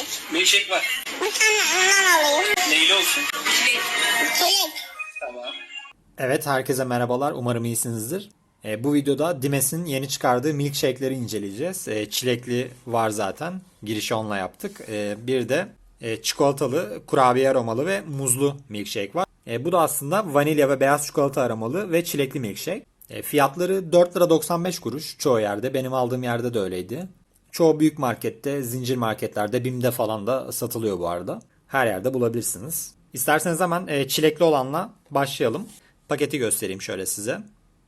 milkshake. Milkshake var. Bir tane ondan alayım. Neyli olsun? Çilek. Tamam. Evet herkese merhabalar. Umarım iyisinizdir. E, bu videoda Dimes'in yeni çıkardığı milkshake'leri inceleyeceğiz. E, çilekli var zaten. Girişi onunla yaptık. E, bir de e, çikolatalı, kurabiye aromalı ve muzlu milkshake var. E, bu da aslında vanilya ve beyaz çikolata aromalı ve çilekli milkshake. E, fiyatları 4 lira 95 kuruş çoğu yerde. Benim aldığım yerde de öyleydi. Çoğu büyük markette, zincir marketlerde, BİM'de falan da satılıyor bu arada. Her yerde bulabilirsiniz. İsterseniz hemen e, çilekli olanla başlayalım. Paketi göstereyim şöyle size.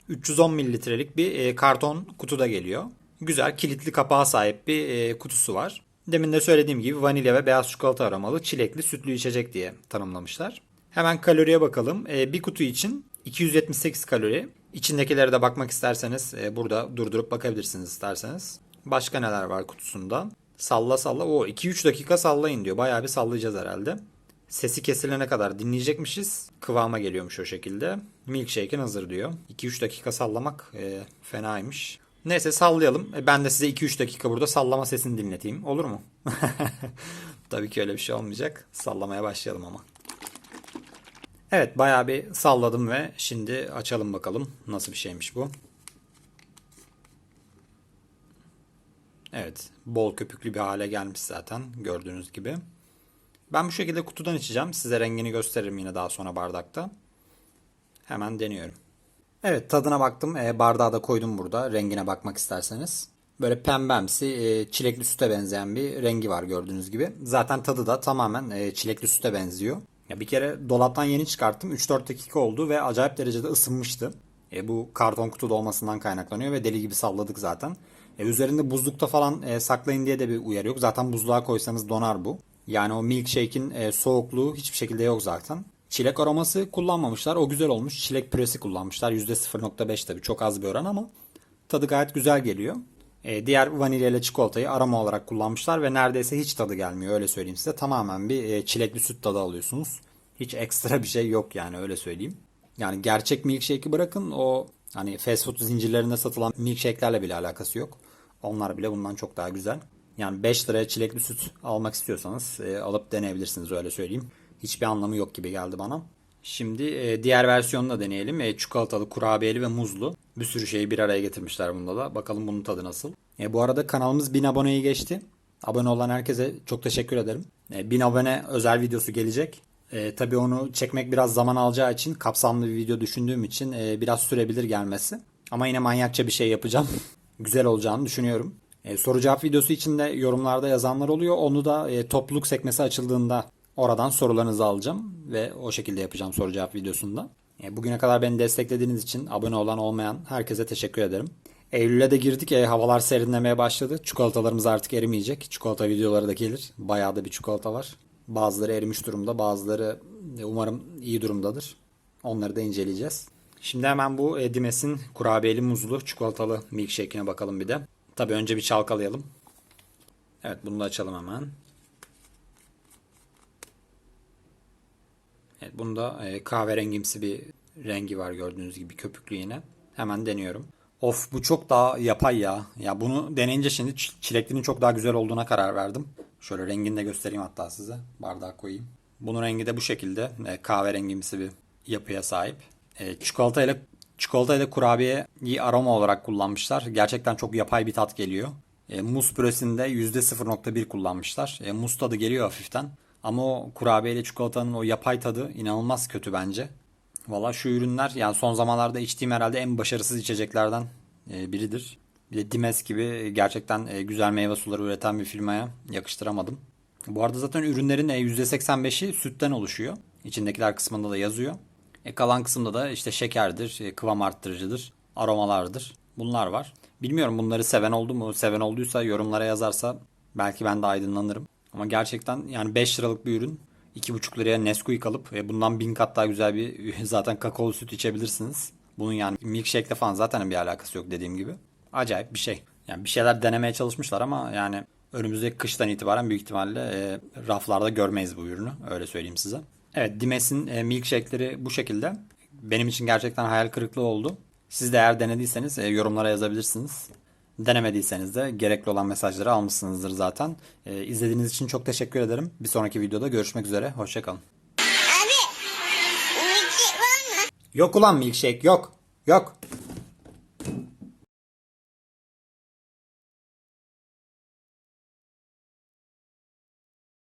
310 mililitrelik bir e, karton kutuda geliyor. Güzel kilitli kapağa sahip bir e, kutusu var. Demin de söylediğim gibi vanilya ve beyaz çikolata aromalı çilekli sütlü içecek diye tanımlamışlar. Hemen kaloriye bakalım. E, bir kutu için 278 kalori. İçindekilere de bakmak isterseniz e, burada durdurup bakabilirsiniz isterseniz. Başka neler var kutusunda? Salla salla. O 2-3 dakika sallayın diyor. Bayağı bir sallayacağız herhalde. Sesi kesilene kadar dinleyecekmişiz. Kıvama geliyormuş o şekilde. Milkshake'in hazır diyor. 2-3 dakika sallamak e, fenaymış. Neyse sallayalım. E, ben de size 2-3 dakika burada sallama sesini dinleteyim. Olur mu? Tabii ki öyle bir şey olmayacak. Sallamaya başlayalım ama. Evet bayağı bir salladım ve şimdi açalım bakalım nasıl bir şeymiş bu. Evet bol köpüklü bir hale gelmiş zaten gördüğünüz gibi. Ben bu şekilde kutudan içeceğim. Size rengini gösteririm yine daha sonra bardakta. Hemen deniyorum. Evet tadına baktım. E, bardağı da koydum burada. Rengine bakmak isterseniz. Böyle pembemsi e, çilekli süte benzeyen bir rengi var gördüğünüz gibi. Zaten tadı da tamamen e, çilekli süte benziyor. Ya bir kere dolaptan yeni çıkarttım. 3-4 dakika oldu ve acayip derecede ısınmıştı. E, bu karton kutuda olmasından kaynaklanıyor ve deli gibi salladık zaten. E, üzerinde buzlukta falan e, saklayın diye de bir uyarı yok. Zaten buzluğa koysanız donar bu. Yani o milkshake'in e, soğukluğu hiçbir şekilde yok zaten. Çilek aroması kullanmamışlar. O güzel olmuş. Çilek püresi kullanmışlar. %0.5 tabii çok az bir oran ama tadı gayet güzel geliyor. E, diğer vanilya ile çikolatayı aroma olarak kullanmışlar ve neredeyse hiç tadı gelmiyor öyle söyleyeyim size. Tamamen bir e, çilekli süt tadı alıyorsunuz. Hiç ekstra bir şey yok yani öyle söyleyeyim. Yani gerçek milkshake'i bırakın o hani fast food zincirlerinde satılan milkshake'lerle bile alakası yok. Onlar bile bundan çok daha güzel. Yani 5 liraya çilekli süt almak istiyorsanız e, alıp deneyebilirsiniz öyle söyleyeyim. Hiçbir anlamı yok gibi geldi bana. Şimdi e, diğer versiyonunu da deneyelim. E, çikolatalı, kurabiyeli ve muzlu. Bir sürü şeyi bir araya getirmişler bunda da. Bakalım bunun tadı nasıl. E, bu arada kanalımız 1000 aboneyi geçti. Abone olan herkese çok teşekkür ederim. E, 1000 abone özel videosu gelecek. E, tabii onu çekmek biraz zaman alacağı için kapsamlı bir video düşündüğüm için e, biraz sürebilir gelmesi. Ama yine manyakça bir şey yapacağım. Güzel olacağını düşünüyorum. E, soru cevap videosu için de yorumlarda yazanlar oluyor. Onu da e, topluluk sekmesi açıldığında oradan sorularınızı alacağım ve o şekilde yapacağım soru cevap videosunda. E, bugüne kadar beni desteklediğiniz için abone olan olmayan herkese teşekkür ederim. Eylül'e de girdik. E, havalar serinlemeye başladı. Çikolatalarımız artık erimeyecek. Çikolata videoları da gelir. Bayağı da bir çikolata var. Bazıları erimiş durumda. Bazıları e, umarım iyi durumdadır. Onları da inceleyeceğiz. Şimdi hemen bu Dimes'in kurabiyeli muzlu çikolatalı milkshake'ine bakalım bir de. Tabii önce bir çalkalayalım. Evet bunu da açalım hemen. Evet bunda e, kahverengimsi bir rengi var gördüğünüz gibi köpüklü yine. Hemen deniyorum. Of bu çok daha yapay ya. Ya bunu deneyince şimdi ç- çileklinin çok daha güzel olduğuna karar verdim. Şöyle rengini de göstereyim hatta size. Bardağa koyayım. Bunun rengi de bu şekilde. E, kahverengimsi bir yapıya sahip. E, çikolata ile çikolata ile kurabiyeyi aroma olarak kullanmışlar. Gerçekten çok yapay bir tat geliyor. E, muz püresinde %0.1 kullanmışlar. E, muz tadı geliyor hafiften. Ama o kurabiye ile çikolatanın o yapay tadı inanılmaz kötü bence. Valla şu ürünler yani son zamanlarda içtiğim herhalde en başarısız içeceklerden e, biridir. Bir de Dimes gibi gerçekten e, güzel meyve suları üreten bir firmaya yakıştıramadım. Bu arada zaten ürünlerin e, %85'i sütten oluşuyor. İçindekiler kısmında da yazıyor. E, kalan kısımda da işte şekerdir, e, kıvam arttırıcıdır, aromalardır. Bunlar var. Bilmiyorum bunları seven oldu mu? Seven olduysa yorumlara yazarsa belki ben de aydınlanırım. Ama gerçekten yani 5 liralık bir ürün 2,5 liraya Nesquik alıp ve bundan bin kat daha güzel bir zaten kakaolu süt içebilirsiniz. Bunun yani milkshake'le falan zaten bir alakası yok dediğim gibi. Acayip bir şey. Yani bir şeyler denemeye çalışmışlar ama yani önümüzdeki kıştan itibaren büyük ihtimalle e, raflarda görmeyiz bu ürünü. Öyle söyleyeyim size. Evet Dimes'in e, milkshake'leri bu şekilde. Benim için gerçekten hayal kırıklığı oldu. Siz de eğer denediyseniz e, yorumlara yazabilirsiniz. Denemediyseniz de gerekli olan mesajları almışsınızdır zaten. Ee, izlediğiniz için çok teşekkür ederim. Bir sonraki videoda görüşmek üzere. Hoşçakalın. Abi. Milkshake var mı? Yok ulan milkshake yok. Yok.